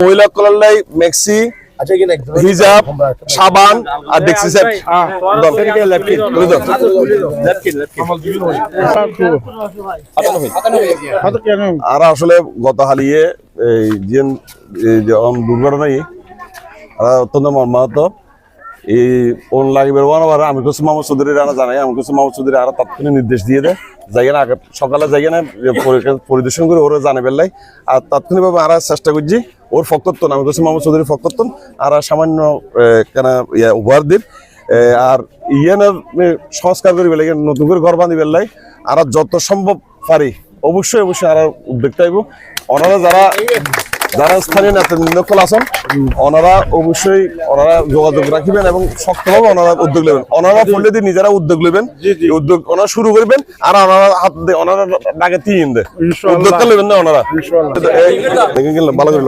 মহিলা কলার মেক্সি আচ্ছা হিজাব, সাবান আর আর আসলে গত হালিয়ে এই যে এই যে দুর্ঘটনায় অত্যন্ত মর্মাহত। এই ওন লাগবে আবার আমি কিছু মামা চৌধুরী রানা জানাই। আমি কিছু মামা চৌধুরী, আর তাৎক্ষণিক নির্দেশ দিয়ে দেয় যাই না, আগে সকালে যাই না পরিদর্শন করে ওরা জানে বেলাই আর তাৎক্ষণিকভাবে আর চেষ্টা করছি, ওর ফকত্তন আমি কিছু মামা চৌধুরী ফকত্তন আর সামান্য কেন, ইয়া, উপহার দিন। আর ইয়ানের সংস্কার করি বেলাই নতুন করে ঘর বাঁধি বেলাই আর যত সম্ভব পারি, অবশ্যই অবশ্যই আর উদ্যোগটা আইব ওনারা যারা যারা স্থানীয় কল আছেন ওনারা অবশ্যই ওনারা যোগাযোগ রাখিবেন এবং শক্তভাবে ওনারা উদ্যোগ নেবেন। ওনারা পড়লে দিয়ে নিজেরা উদ্যোগ নেবেন। উদ্যোগ ওনারা শুরু করবেন আর ওনারা হাত দিয়ে ওনারা ডাকে তিন দেয়। উদ্যোগটা নেবেন না ওনারা। দেখে ভালো করে